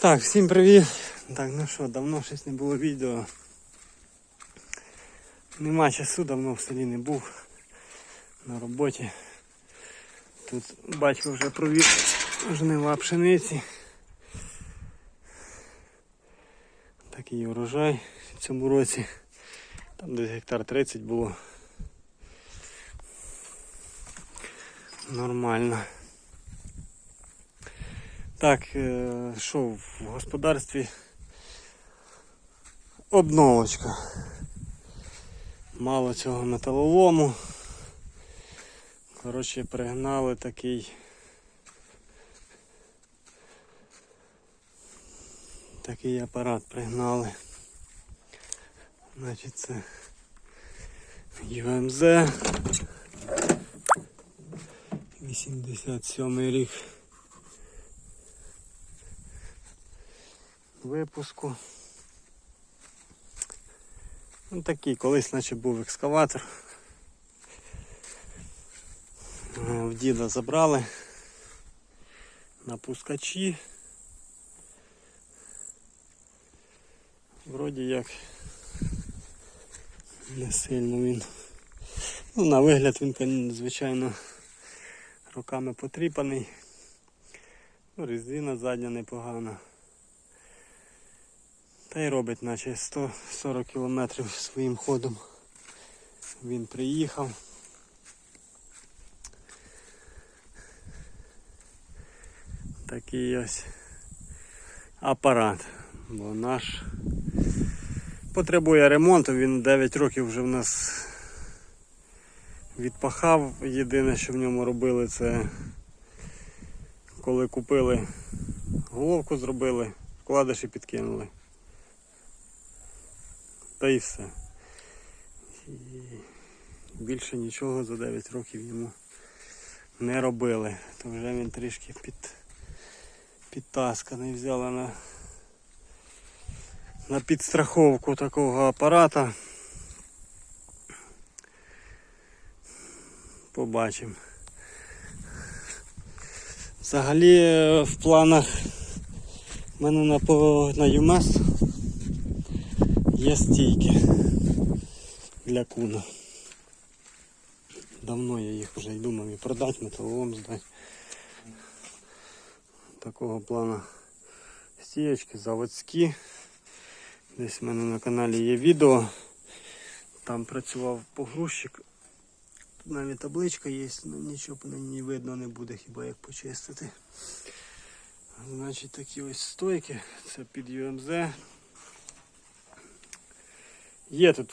Так, всім привіт. Так, ну що, давно щось не було відео. Нема часу, давно в селі не був на роботі. Тут батько вже провів жнива пшениці. Такий урожай в цьому році. Там десь гектар 30 було. Нормально. Так, е, що в господарстві обновочка. Мало цього металолому. Коротше, пригнали такий. Такий апарат пригнали. Значить це UMZ 87 рік. Випуску. Ну такий, колись наче був екскаватор. Е, В діда забрали на пускачі. Вроді як не сильно він. Ну, на вигляд він, звичайно, руками потріпаний. Ну, Резина задня непогана. Та й робить наче 140 кілометрів своїм ходом. Він приїхав. Такий ось апарат. Бо наш потребує ремонту, він 9 років вже в нас відпахав. Єдине, що в ньому робили, це коли купили головку зробили, вкладиші підкинули. Та і все. І більше нічого за 9 років йому не робили. То вже він трішки під, підтасканий. Взяли на, на підстраховку такого апарата. Побачимо. Взагалі е, в планах в мене на, на ЮМЕС Є стійки для куна. Давно я їх вже й думав і продати, металолом здати. Такого плану стієчки заводські. Десь в мене на каналі є відео. Там працював погрузчик. Тут навіть табличка є, але нічого по ній видно не буде, хіба як почистити. Значить такі ось стойки, це під UMZ. Є тут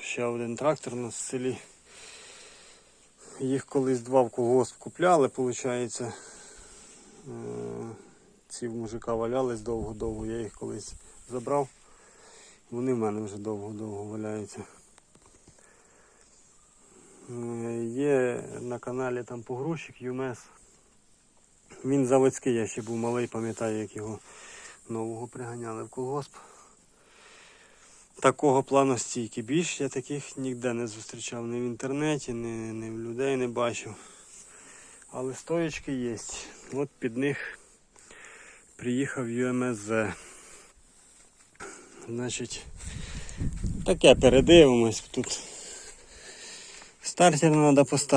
ще один трактор на селі. Їх колись два в колгосп купляли, виходить. Ці в мужика валялись довго-довго, я їх колись забрав. Вони в мене вже довго-довго валяються. Е, Є на каналі там погрузчик ЮМЕС. Він заводський, я ще був малий, пам'ятаю, як його нового приганяли в колгосп такого плану стійки. Більш я таких ніде не зустрічав ні в інтернеті, ні, ні в людей не бачив. Але стоечки є. От під них приїхав UMSZ. Значить, таке передивимось. Тут стартер треба поставити.